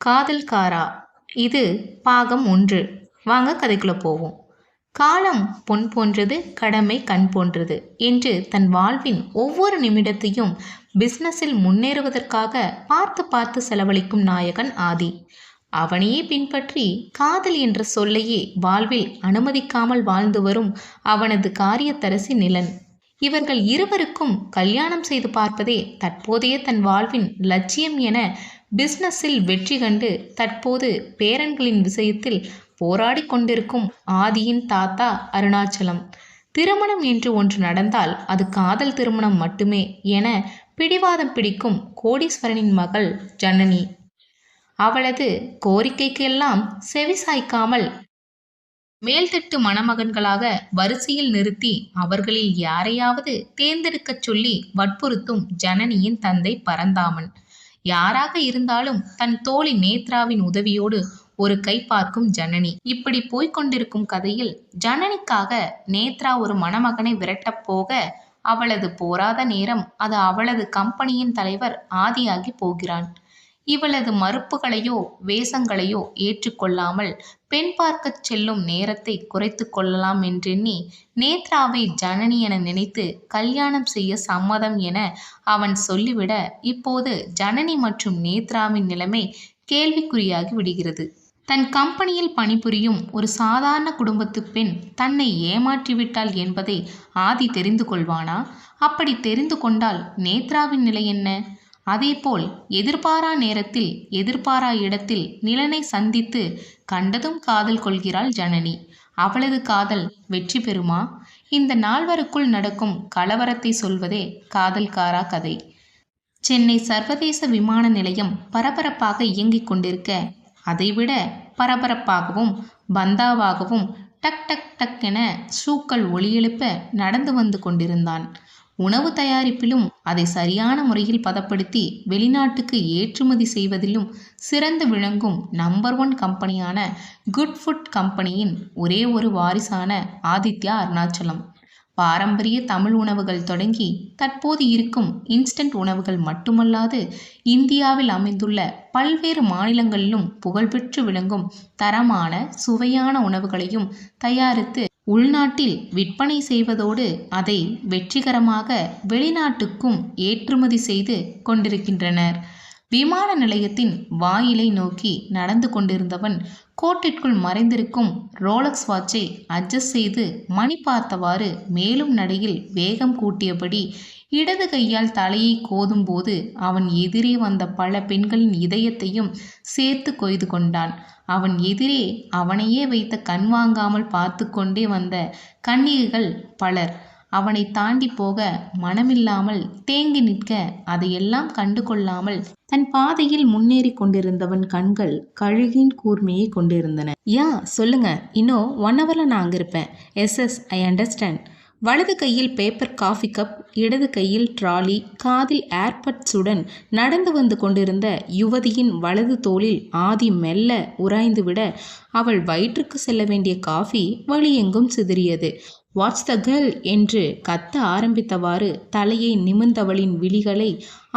காதல்காரா? இது பாகம் ஒன்று. வாங்க கதைக்குள்ள போவோம். காலம் பொன் போன்றது கடமை கண் போன்றது என்று தன் வாழ்வின் ஒவ்வொரு நிமிடத்தையும் பிஸ்னஸில் முன்னேறுவதற்காக பார்த்து பார்த்து செலவழிக்கும் நாயகன் ஆதி. அவனையே பின்பற்றி காதல் என்ற சொல்லையே வாழ்வில் அனுமதிக்காமல் வாழ்ந்து வரும் அவனது காரியத்தரசி நிலன். இவர்கள் இருவருக்கும் கல்யாணம் செய்து பார்ப்பதே தற்போதைய தன் வாழ்வின் லட்சியம் என பிஸ்னஸில் வெற்றி கண்டு தற்போது பேரன்களின் விஷயத்தில் போராடி கொண்டிருக்கும் ஆதியின் தாத்தா அருணாச்சலம். திருமணம் என்று ஒன்று நடந்தால் அது காதல் திருமணம் மட்டுமே என பிடிவாதம் பிடிக்கும் கோடீஸ்வரனின் மகள் ஜனனி. அவளது கோரிக்கைக்கெல்லாம் செவிசாய்க்காமல் மேல்தட்டு மணமகன்களாக வரிசையில் நிறுத்தி அவர்களில் யாரையாவது தேர்ந்தெடுக்கச் சொல்லி வற்புறுத்தும் ஜனனியின் தந்தை பரந்தாமன். யாராக இருந்தாலும் தன் தோழி நேத்ராவின் உதவியோடு ஒரு கை பார்க்கும் ஜனனி. இப்படி போய்கொண்டிருக்கும் கதையில் ஜனனிக்காக நேத்ரா ஒரு மணமகனை விரட்டப் போக அவளது போராத நேரம் அது அவளது கம்பெனியின் தலைவர் ஆதியாகி போகிறான். இவளது மறுப்புகளையோ வேஷங்களையோ ஏற்றுக்கொள்ளாமல் பெண் பார்க்கச் செல்லும் நேரத்தை குறைத்து கொள்ளலாம் என்றெண்ணி நேத்ராவை ஜனனி என நினைத்து கல்யாணம் செய்ய சம்மதம் என அவன் சொல்லிவிட இப்போது ஜனனி மற்றும் நேத்ராவின் நிலைமை கேள்விக்குறியாகி விடுகிறது. தன் கம்பெனியில் பணிபுரியும் ஒரு சாதாரண குடும்பத்து பெண் தன்னை ஏமாற்றிவிட்டாள் என்பதை ஆதி தெரிந்து கொள்வானா? அப்படி தெரிந்து கொண்டால் நேத்ராவின் நிலை என்ன? அதேபோல் எதிர்பாரா நேரத்தில் எதிர்பாரா இடத்தில் நிலனை சந்தித்து கண்டதும் காதல் கொள்கிறாள் ஜனனி. அவளது காதல் வெற்றி பெறுமா? இந்த நால்வருக்குள் நடக்கும் கலவரத்தை சொல்வதே காதல்காரா கதை. சென்னை சர்வதேச விமான நிலையம் பரபரப்பாக இயங்கிக் கொண்டிருக்க அதைவிட பரபரப்பாகவும் பந்தாவாகவும் டக் டக் டக் என ஷூக்கள் ஒளியெழுப்ப நடந்து வந்து கொண்டிருந்தான். உணவு தயாரிப்பிலும் அதை சரியான முறையில் பதப்படுத்தி வெளிநாட்டுக்கு ஏற்றுமதி செய்வதிலும் சிறந்து விளங்கும் நம்பர் ஒன் கம்பெனியான குட் ஃபுட் கம்பெனியின் ஒரே ஒரு வாரிசான ஆதித்யா அருணாச்சலம். பாரம்பரிய தமிழ் உணவுகள் தொடங்கி தற்போது இருக்கும் இன்ஸ்டன்ட் உணவுகள் மட்டுமல்லாது இந்தியாவில் அமைந்துள்ள பல்வேறு மாநிலங்களிலும் புகழ்பெற்று விளங்கும் தரமான சுவையான உணவுகளையும் தயாரித்து உள்நாட்டில் விற்பனை செய்வதோடு அதை வெற்றிகரமாக வெளிநாட்டுக்கும் ஏற்றுமதி செய்து கொண்டிருக்கின்றனர். விமான நிலையத்தின் வாயிலை நோக்கி நடந்து கொண்டிருந்தவன் கோட்டிற்குள் மறைந்திருக்கும் ரோலக்ஸ் வாட்சை அட்ஜஸ்ட் செய்து மணி பார்த்தவாறு மேலும் நடையில் வேகம் கூட்டியபடி இடது கையால் தலையை கோதும்போது அவன் எதிரே வந்த பல பெண்களின் இதயத்தையும் சேர்த்து கொய்து கொண்டான். அவன் எதிரே அவனையே வைத்த கண் வாங்காமல் பார்த்து கொண்டே வந்த கண்ணீர்கள் பலர். அவனை தாண்டி போக மனமில்லாமல் தேங்கி நிற்க அதையெல்லாம் கண்டு கொள்ளாமல் தன் பாதையில் முன்னேறி கொண்டிருந்தவன் கண்கள் கழுகின் கூர்மையை கொண்டிருந்தன. யா சொல்லுங்க. இன்னும் ஒன் ஹவரில் நான் அங்கே இருப்பேன். Yes yes I understand. வலது கையில் பேப்பர் காஃபி கப் இடது கையில் ட்ராலி காதில் ஏர்பட்ஸுடன் நடந்து வந்து கொண்டிருந்த யுவதியின் வலது தோளில் ஆதி மெல்ல உராய்ந்துவிட அவள் வயிற்றுக்கு செல்ல வேண்டிய காஃபி வழியெங்கும் சிதறியது. வாட்ஸ் த கேர்ள் என்று கத்த ஆரம்பித்தவாறு தலையை நிமிர்ந்தவளின் விழிகளை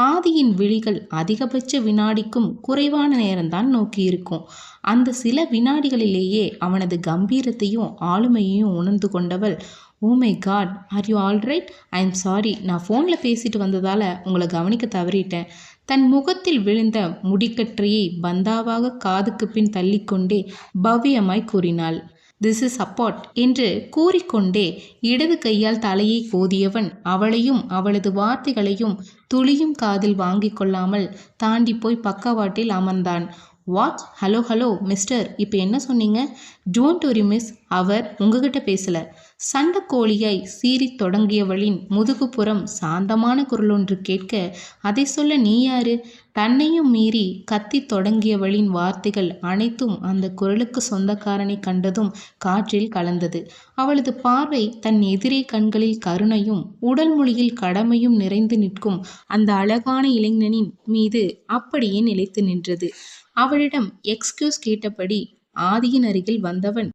ஆதியின் விழிகள் அதிகபட்ச வினாடிக்கும் குறைவான நேரம்தான் நோக்கியிருக்கும். அந்த சில வினாடிகளிலேயே அவனது கம்பீரத்தையும் ஆளுமையையும் உணர்ந்து கொண்டவள் ஓ my god are you alright I'm sorry நான் ஃபோனில் பேசிட்டு வந்ததால் உங்களை கவனிக்க தவறிட்டேன். தன் முகத்தில் விழுந்த முடிக்கற்றையை பந்தாவாக காதுக்கு பின் தள்ளிக்கொண்டே பவ்யமாய் கூறினாள். திஸ் இஸ் அப்பாட் என்று கூறிக்கொண்டே இடது கையால் தலையை கோதியவன் அவளையும் அவளது வார்த்தைகளையும் துளியும் காதில் வாங்கிக் கொள்ளாமல் தாண்டி போய் பக்கவாட்டில் அமர்ந்தான். வாட் ஹலோ ஹலோ மிஸ்டர் இப்போ என்ன சொன்னீங்க? டோன்ட் ஒரி மிஸ் அவர் உங்ககிட்ட பேசலை. சண்டைக்கோழியாய் சீறித் தொடங்கியவளின் முதுகுப்புறம் சாந்தமான குரல் ஒன்று கேட்க அதை சொல்ல நீ யாரு? தன்னையும் மீறி கத்தி தொடங்கியவளின் வார்த்தைகள் அனைத்தும் அந்த குரலுக்கு சொந்தக்காரனை கண்டதும் காற்றில் கலந்தது. அவளது பார்வை தன் எதிரே கண்களில் கருணையும் உடல் மொழியில் கடமையும் நிறைந்து நிற்கும் அந்த அழகான இளைஞனின் மீது அப்படியே நிலைத்து நின்றது. அவளிடம் எக்ஸ்கியூஸ் கேட்டபடி ஆதியின் அருகில் வந்தவன்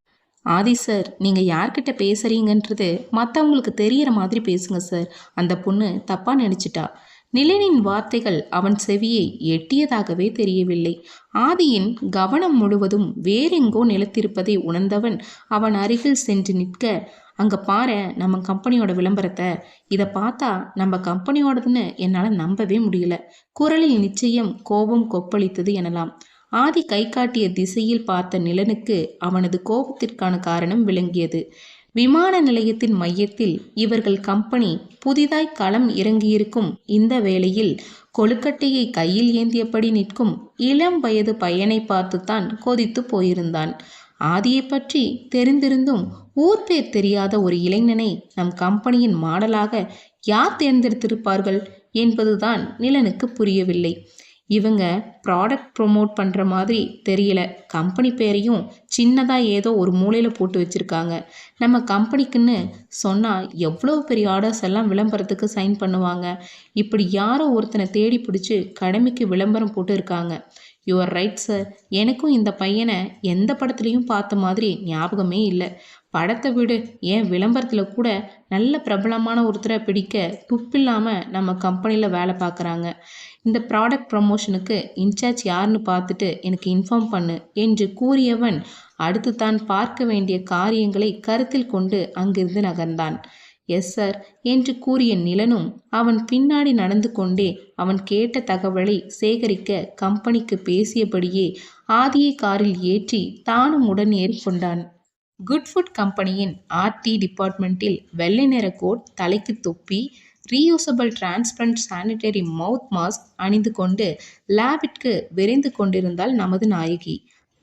ஆதி சார் நீங்கள் யார்கிட்ட பேசுகிறீங்கன்றது மற்றவங்களுக்கு தெரியிற மாதிரி பேசுங்க சார் அந்த பொண்ணு தப்பாக நினச்சிட்டா. நிலனின் வார்த்தைகள் அவன் செவியை எட்டியதாகவே தெரியவில்லை. ஆதியின் கவனம் முழுவதும் வேறெங்கோ நிலத்திருப்பதை உணர்ந்தவன் அவன் அருகில் சென்று நிற்க அங்கே பாரு நம்ம கம்பெனியோட விளம்பரத்தை. இதை பார்த்தா நம்ம கம்பெனியோடதுன்னு என்னால் நம்பவே முடியல. குரலில் நிச்சயம் கோபம் கொப்பளித்தது எனலாம். ஆதி கை காட்டிய திசையில் பார்த்த நிலனுக்கு அவனது கோபத்திற்கான காரணம் விளங்கியது. விமான நிலையத்தின் மையத்தில் இவர்கள் கம்பெனி புதிதாய் களம் இறங்கியிருக்கும் இந்த வேளையில் கொழுக்கட்டையை கையில் ஏந்தியபடி நிற்கும் இளம் வயது பையனை பார்த்துத்தான் கொதித்து போயிருந்தான். ஆதியை பற்றி தெரிந்திருந்தும் ஊர் பேர் தெரியாத ஒரு இளைஞனை நம் கம்பெனியின் மாடலாக யார் தேர்ந்தெடுத்திருப்பார்கள் என்பதுதான் நிலனுக்கு புரியவில்லை. இவங்க ப்ராடக்ட் ப்ரொமோட் பண்ணுற மாதிரி தெரியல. கம்பெனி பேரையும் சின்னதாக ஏதோ ஒரு மூலையில் போட்டு வச்சுருக்காங்க. நம்ம கம்பெனிக்குன்னு சொன்னால் எவ்வளோ பெரிய ஆர்டர்ஸ் எல்லாம் விளம்பரத்துக்கு சைன் பண்ணுவாங்க. இப்படி யாரோ ஒருத்தனை தேடி பிடிச்சி கடமைக்கு விளம்பரம் போட்டு இருக்காங்க. யுவர் ரைட் சார் எனக்கும் இந்த பையனை எந்த படத்துலையும் பார்த்த மாதிரி ஞாபகமே இல்லை. படத்தை விடு. ஏன் விளம்பரத்தில் கூட நல்ல பிரபலமான ஒருத்தரை பிடிக்க துப்பில்லாமல் நம்ம கம்பெனியில் வேலை பார்க்குறாங்க. இந்த ப்ராடக்ட் ப்ரமோஷனுக்கு இன்சார்ஜ் யாருன்னு பார்த்துட்டு எனக்கு இன்ஃபார்ம் பண்ணு என்று கூறியவன் அடுத்து தான் பார்க்க வேண்டிய காரியங்களை கருத்தில் கொண்டு அங்கிருந்து நகர்ந்தான். எஸ் சார் என்று கூறிய நிலனும் அவன் பின்னாடி நடந்து கொண்டே அவன் கேட்ட தகவலை சேகரிக்க கம்பெனிக்கு பேசியபடியே ஆதியை காரில் ஏற்றி தானும் உடன் ஏறிக்கொண்டான் குட் ஃபுட் கம்பெனியின் ஆர்டி டிபார்ட்மெண்ட்டில் வெள்ளை நிற கோட் தலைக்கு தொப்பி reusable transparent sanitary mouth mask அணிந்து கொண்டு லேபிற்கு விரைந்து கொண்டிருந்தாள் நமது நாயகி.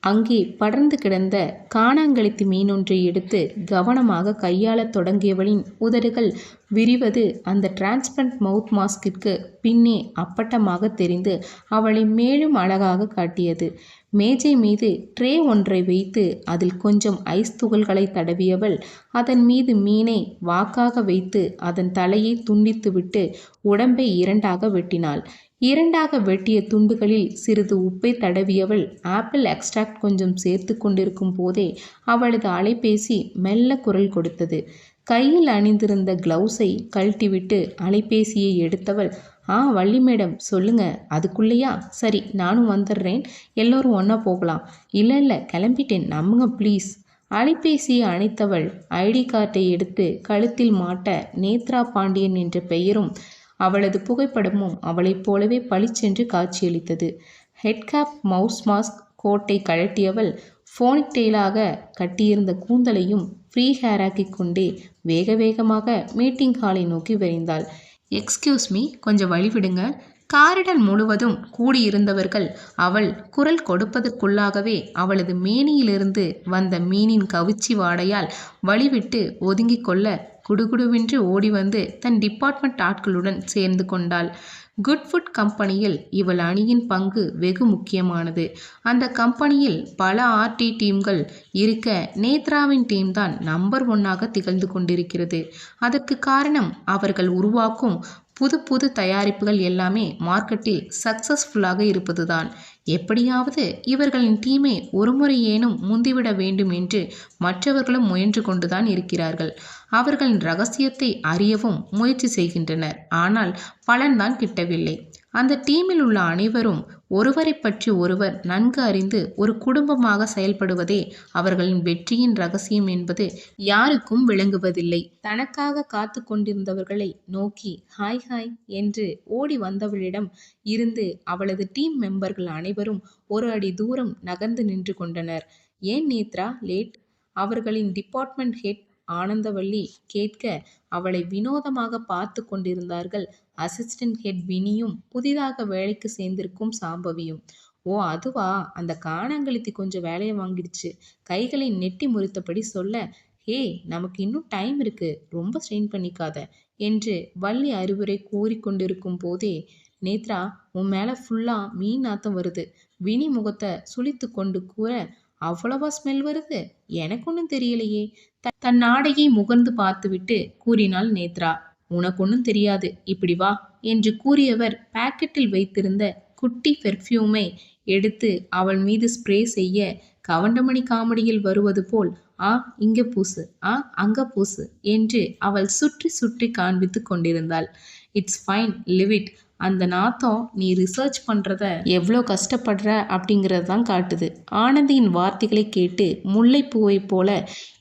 அங்கே படர்ந்து கிடந்த காணாங்கழித்து மீனொன்றை எடுத்து கவனமாக கையாளத் தொடங்கியவளின் உதடுகள் விரிவது அந்த டிரான்ஸ்பரண்ட் மவுத் மாஸ்கிற்கு பின்னே அப்பட்டமாக தெரிந்து அவளை மேலும் அழகாக காட்டியது. மேஜை மீது ட்ரே ஒன்றை வைத்து அதில் கொஞ்சம் ஐஸ் துகள்களை தடவியவள் அதன் மீது மீனை வாக்காக வைத்து அதன் தலையை துண்டித்துவிட்டு உடம்பை இரண்டாக வெட்டினாள். இரண்டாக வெட்டிய துண்டுகளில் சிறிது உப்பை தடவியவள் ஆப்பிள் எக்ஸ்ட்ராக்ட் கொஞ்சம் சேர்த்து கொண்டிருக்கும் போதே அவளது அலைபேசி மெல்ல குரல் கொடுத்தது. கையில் அணிந்திருந்த கிளவுஸை கழட்டிவிட்டு அலைபேசியை எடுத்தவள் ஆ வள்ளி மேடம் சொல்லுங்க. அதுக்குள்ளேயா? சரி நானும் வந்துடுறேன். எல்லோரும் ஒன்றா போகலாம். இல்லை இல்லை கிளம்பிட்டேன். நம்புங்க ப்ளீஸ் அலைபேசியை அணைத்தவள் ஐடி கார்டை எடுத்து கழுத்தில் மாட்ட நேத்ரா பாண்டியன் என்ற பெயரும் அவளது புகைப்படமும் அவளைப் போலவே பளிச்சென்று காட்சியளித்தது. ஹெட்கேப் மவுஸ் மாஸ்க் கோட்டை கழட்டியவள் ஃபோனிக் டெய்லாக கட்டியிருந்த கூந்தலையும் ஃப்ரீ ஹேராக்கி கொண்டே வேக வேகமாக மீட்டிங் ஹாலை நோக்கி விரைந்தாள். எக்ஸ்கியூஸ் மீ கொஞ்சம் வழிவிடுங்க. காரிடல் முழுவதும் கூடியிருந்தவர்கள் அவள் குரல் கொடுப்பதற்குள்ளாகவே அவளது மேனியிலிருந்து வந்த மீனின் கவிச்சி வாடையால் வழிவிட்டு ஒதுங்கிக் கொள்ள குடுகுடுவென்று ஓடி வந்து தன் டிபார்ட்மெண்ட் ஆட்களுடன் சேர்ந்து கொண்டாள். குட்ஃபுட் கம்பெனியில் இவள் அணியின் பங்கு வெகு முக்கியமானது. அந்த கம்பெனியில் பல ஆர்டி டீம்கள் இருக்க நேத்ராவின் டீம் தான் நம்பர் ஒன்னாக திகழ்ந்து கொண்டிருக்கிறது. அதற்கு காரணம் அவர்கள் உருவாக்கும் புது புது தயாரிப்புகள் எல்லாமே மார்க்கெட்டில் சக்சஸ்ஃபுல்லாக இருப்பதுதான். எப்படியாவது இவர்களின் டீமை ஒருமுறையேனும் முந்திவிட வேண்டும் என்று மற்றவர்களும் முயன்று கொண்டுதான் இருக்கிறார்கள். அவர்களின் ரகசியத்தை அறியவும் முயற்சி செய்கின்றனர். ஆனால் பலன்தான் கிட்டவில்லை. அந்த டீமில் உள்ள அனைவரும் ஒருவரை பற்றி ஒருவர் நன்கு அறிந்து ஒரு குடும்பமாக செயல்படுவதே அவர்களின் வெற்றியின் ரகசியம் என்பது யாருக்கும் விளங்குவதில்லை. தனக்காக காத்து கொண்டிருந்தவர்களை நோக்கி ஹாய் ஹாய் என்று ஓடி வந்தவளிடம் இருந்து அவளது டீம் மெம்பர்கள் அனைவரும் ஒரு அடி தூரம் நகர்ந்து நின்று கொண்டனர். ஏன் நேத்ரா லேட்? அவர்களின் டிபார்ட்மெண்ட் ஹெட் ஆனந்தவள்ளி கேட்க அவளை வினோதமாக பார்த்து கொண்டிருந்தார்கள். அசிஸ்டன்ட் ஹெட் வினியும் புதிதாக வேலைக்கு சேர்ந்திருக்கும் சாம்பவியும். ஓ அதுவா? அந்த காணாங்கழுத்தி கொஞ்சம் வேலையை வாங்கிடுச்சு. கைகளை நெட்டி முறித்தபடி சொல்ல ஹே நமக்கு இன்னும் டைம் இருக்கு. ரொம்ப ஸ்ட்ரெயின் பண்ணிக்காத என்று வள்ளி அறிவுரை கூறிக்கொண்டிருக்கும் போதே நேத்ரா உன் மேலே ஃபுல்லாக மீன் நாத்தம் வருது வினி முகத்தை சுழித்து கொண்டு கூற அவ்வளவா ஸ்மெல் வருது? எனக்கு ஒன்றும் தெரியலையே. தன் ஆடையை முகர்ந்து பார்த்துவிட்டு கூறினாள் நேத்ரா. உனக்கு ஒன்றும் தெரியாது. இப்படி வா என்று கூறியவர் பாக்கெட்டில் வைத்திருந்த குட்டி பெர்ஃப்யூமை எடுத்து அவள் மீது ஸ்ப்ரே செய்ய கவண்டமணி காமெடியில் வருவது போல் ஆ இங்கே பூசு. ஆ அங்க பூசு என்று அவள் சுற்றி சுற்றி காண்பித்து கொண்டிருந்தாள். இட்ஸ் ஃபைன் லிவ் இட் அந்த நாத்தம் நீ ரிசர்ச் பண்ணுறத எவ்வளோ கஷ்டப்படுற? அப்படிங்கிறது தான் காட்டுது. ஆனந்தியின் வார்த்தைகளை கேட்டு முல்லைப்பூவைப் போல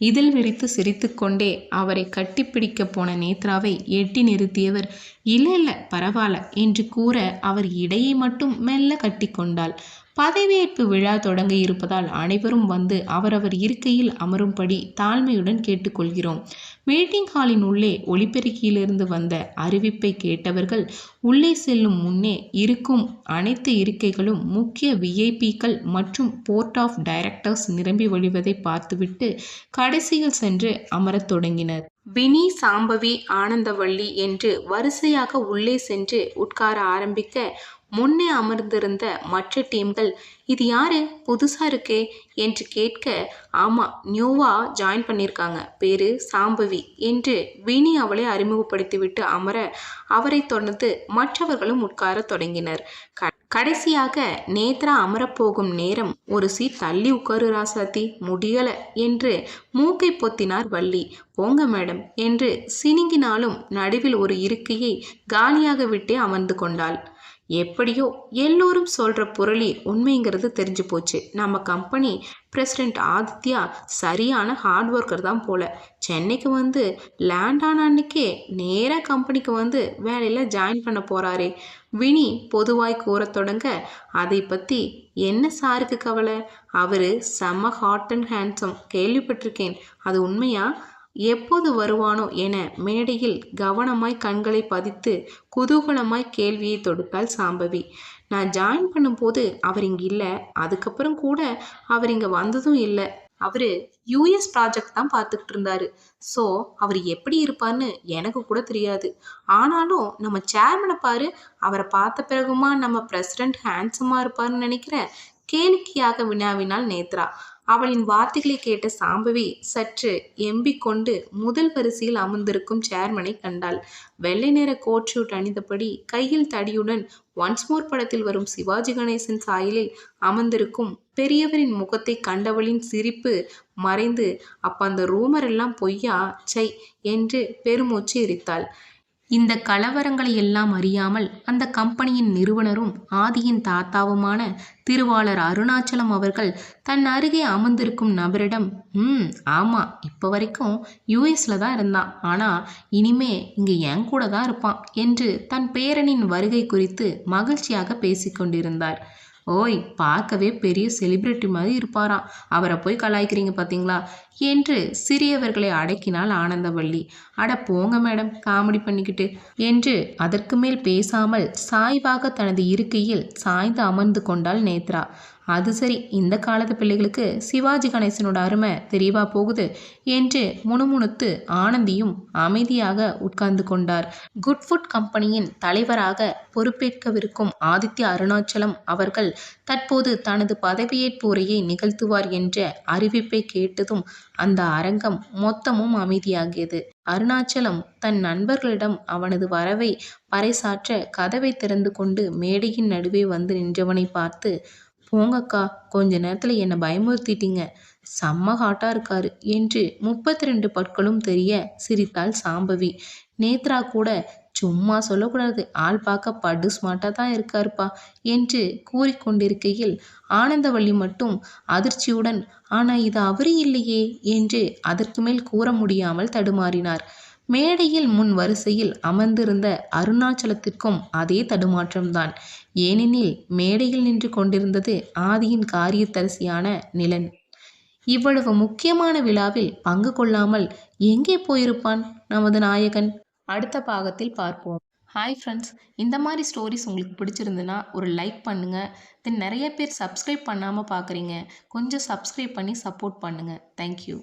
இதில் விரித்து சிரித்துக்கொண்டே அவரை கட்டிப்பிடிக்க போன நேத்ராவை எட்டி நிறுத்தியவர் இல்லை இல்லை பரவாயில்ல என்று கூற அவர் இடையை மட்டும் மெல்ல கட்டிக்கொண்டாள் பதவியேற்பு விழா தொடங்க இருப்பதால் அனைவரும் வந்து அவரவர் இருக்கையில் அமரும்படி தாழ்மையுடன் கேட்டுக்கொள்கிறோம் மீட்டிங் ஹாலின் உள்ளே ஒளிபெருக்கியிலிருந்து வந்த அறிவிப்பை கேட்டவர்கள் உள்ளே செல்லும் முன்னே இருக்கும் அனைத்து இருக்கைகளும் முக்கிய விஐபிக்கள் மற்றும் போர்ட் ஆஃப் டைரக்டர்ஸ் நிரம்பி வழிவதை பார்த்துவிட்டு கடைசியில் சென்று அமரத் தொடங்கினர். வினி சாம்பவி ஆனந்தவள்ளி என்று வரிசையாக உள்ளே சென்று உட்கார ஆரம்பிக்க முன்னே அமர்ந்திருந்த மற்ற டீம்கள் இது யாரு? புதுசா இருக்கே என்று கேட்க ஆமா நியூவா ஜாயின் பண்ணியிருக்காங்க பேரு சாம்பவி என்று வினி அவளை அறிமுகப்படுத்திவிட்டு அமர அவரை தொடர்ந்து மற்றவர்களும் உட்கார தொடங்கினர். கடைசியாக நேத்ரா அமரப்போகும் நேரம் ஒரு சீட் தள்ளி உட்காரு ராசாத்தி முடியல என்று மூக்கை பொத்தினார் வள்ளி. போங்க மேடம் என்று சினிங்கினாலும் நடுவில் ஒரு இருக்கையை காலியாக விட்டே அமர்ந்து கொண்டாள். எப்படியோ எல்லோரும் சொல்கிற புரளி உண்மைங்கிறது தெரிஞ்சு போச்சு. நம்ம கம்பெனி பிரசிடெண்ட் ஆதித்யா சரியான ஹார்ட் ஒர்க்கர் தான் போல. சென்னைக்கு வந்து லேண்ட் ஆன அன்னைக்கே நேராக கம்பெனிக்கு வந்து வேலையில் ஜாயின் பண்ண போகிறாரே வினி பொதுவாய் கூற தொடங்க அதை பற்றி என்ன சாருக்கு கவலை? அவர் செம்ம ஹாட் அண்ட் ஹேண்ட்ஸம் கேள்விப்பட்டிருக்கேன். அது உண்மையா? எப்போது வருவானோ என மேடையில் கவனமாய் கண்களை பதித்து குதூகலமாய் கேள்வியை தொடுத்தாள் சாம்பவி. நான் ஜாயின் பண்ணும்போது அவர் இங்கே இல்லை அதுக்கப்புறம் கூட அவர் இங்கே வந்ததும் இல்லை. அவர் யூஎஸ் ப்ராஜெக்ட் தான் பார்த்துக்கிட்டு இருந்தாரு. ஸோ அவர் எப்படி இருப்பார்னு எனக்கு கூட தெரியாது. ஆனாலும் நம்ம சேர்மனை பாரு அவரை பார்த்த பிறகுமா நம்ம பிரசிடென்ட் ஹேண்ட்ஸமாக இருப்பார்னு நினைக்கிற கேளிக்கையாக வினாவினால் நேத்ரா. அவளின் வார்த்தைகளை கேட்ட சாம்பவி சற்று எம்பிக்கொண்டு முதல் வரிசையில் அமர்ந்திருக்கும் சேர்மனை கண்டாள். வெள்ளை நிற கோட் ஷூட் அணிந்தபடி கையில் தடியுடன் ஒன்ஸ் மோர் படத்தில் வரும் சிவாஜி கணேசன் சாயலில் அமர்ந்திருக்கும் பெரியவரின் முகத்தை கண்டவளின் சிரிப்பு மறைந்து அப்ப அந்த ரூமர் எல்லாம் பொய்யா? சை! என்று பெருமூச்சு எரித்தாள். இந்த கலவரங்களை எல்லாம் அறியாமல் அந்த கம்பெனியின் நிறுவனரும் ஆதியின் தாத்தாவுமான திருவாளர் அருணாச்சலம் அவர்கள் தன் அருகே அமர்ந்திருக்கும் நபரிடம் ம் ஆமாம் இப்போ வரைக்கும் யூஎஸில் தான் இருந்தான். ஆனால் இனிமே இங்கே என் கூட தான் இருப்பான் என்று தன் பேரனின் வருகை குறித்து மகிழ்ச்சியாக பேசிக்கொண்டிருந்தார் ஓய் பார்க்கவே பெரிய செலிப்ரிட்டி மாதிரி இருப்பாராம். அவரை போய் கலாய்க்கிறீங்க பார்த்தீங்களா என்று சிறியவர்களை அடக்கினாள் ஆனந்தவள்ளி அட போங்க மேடம் காமெடி பண்ணிக்கிட்டு. என்று அதற்கு மேல் பேசாமல் சாய்வாக தனது இருக்கையில் சாய்ந்து அமர்ந்து கொண்டாள் நேத்ரா. அது சரி இந்த காலத்து பிள்ளைகளுக்கு சிவாஜி கணேசனோட அருமை தெரியவா போகுது என்று முணுமுணுத்து ஆனந்தியும் அமைதியாக உட்கார்ந்து கொண்டார். குட்ஃபுட் கம்பெனியின் தலைவராக பொறுப்பேற்கவிருக்கும் ஆதித்ய அருணாச்சலம் அவர்கள் தற்போது தனது பதவியேற்பு உரையை நிகழ்த்துவார் என்ற அறிவிப்பை கேட்டதும் அந்த அரங்கம் மொத்தமும் அமைதியாகியது. அருணாச்சலம் தன் நண்பர்களிடம் அவனது வரவை பறைசாற்ற கதவை திறந்து கொண்டு மேடையின் நடுவே வந்து நின்றவனை பார்த்து போங்கக்கா கொஞ்ச நேரத்தில் என்னை பயமுறுத்திட்டீங்க. செம்ம ஹாட்டாக இருக்காரு என்று முப்பத்தி ரெண்டு பற்களும் தெரிய சிரித்தாள் சாம்பவி. நேத்ரா கூட சும்மா சொல்லக்கூடாது. ஆள் பார்க்க படு ஸ்மார்ட்டாக தான் இருக்காருப்பா என்று கூறிக்கொண்டிருக்கையில் ஆனந்தவள்ளி மட்டும் அதிர்ச்சியுடன் ஆனால் இது அவரே இல்லையே என்று அதற்கு மேல் கூற முடியாமல் தடுமாறினார். மேடையில் முன் வரிசையில் அமர்ந்திருந்த அருணாச்சலத்திற்கும் அதே தடுமாற்றம்தான். ஏனெனில் மேடையில் நின்று கொண்டிருந்தது ஆதியின் காரியத்தரசியான நிலன். இவ்வளவு முக்கியமான விழாவில் பங்கு கொள்ளாமல் எங்கே போயிருப்பான் நமது நாயகன்? அடுத்த பாகத்தில் பார்ப்போம். ஹாய் ஃப்ரெண்ட்ஸ் இந்த மாதிரி ஸ்டோரிஸ் உங்களுக்கு பிடிச்சிருந்துன்னா ஒரு லைக் பண்ணுங்கள் தென் நிறைய பேர் சப்ஸ்கிரைப் பண்ணாமல் பார்க்குறீங்க கொஞ்சம் சப்ஸ்கிரைப் பண்ணி சப்போர்ட் பண்ணுங்கள் தேங்க்யூ